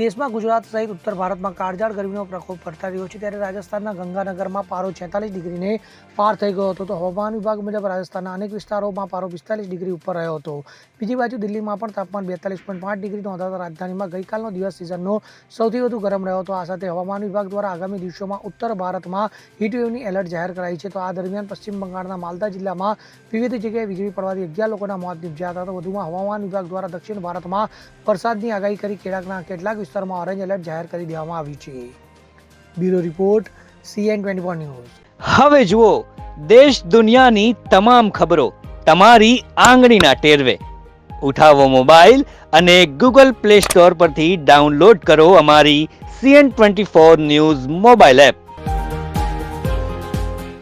દેશમાં ગુજરાત સહિત ઉત્તર ભારતમાં કાળઝાળ ગરમીનો પ્રકોપ વર્તાઈ રહ્યો છે ત્યારે રાજસ્થાનના ગંગાનગરમાં પારો છેતાલીસ ડિગ્રીને પાર થઈ ગયો હતો. તો હવામાન વિભાગ મુજબ રાજસ્થાનના અનેક વિસ્તારોમાં પારો પિસ્તાલીસ ડિગ્રી ઉપર રહ્યો હતો. બીજી બાજુ દિલ્હીમાં પણ તાપમાન બેતાલીસ પોઈન્ટ પાંચ ડિગ્રી નોંધાતા રાજધાનીમાં ગઈકાલનો દિવસ સિઝનનો સૌથી વધુ ગરમ રહ્યો હતો. આ સાથે હવામાન વિભાગ દ્વારા આગામી દિવસોમાં ઉત્તર ભારતમાં હીટવેવની એલર્ટ જાહેર કરાઈ છે. તો આ દરમિયાન પશ્ચિમ બંગાળના માલદા જિલ્લામાં વિવિધ જગ્યાએ વીજળી પડવાથી અગિયાર લોકોના મોત નિપજ્યા હતા. વધુમાં હવામાન વિભાગ દ્વારા દક્ષિણ ભારતમાં વરસાદની આગાહી કરી. કેટલાકના કેટલાક વિસ્તારોમાં ઓરેન્જ એલર્ટ જાહેર કરી દેવામાં આવ્યું છે. Bureau report CN twenty four news. હવે જુઓ, દેશ દુનિયાની તમામ ખબરો તમારી આંગળીના ટેરવે. ઉઠાવો મોબાઈલ અને ગૂગલ પ્લે સ્ટોર પરથી ડાઉનલોડ કરો અમારી CN twenty four news mobile app.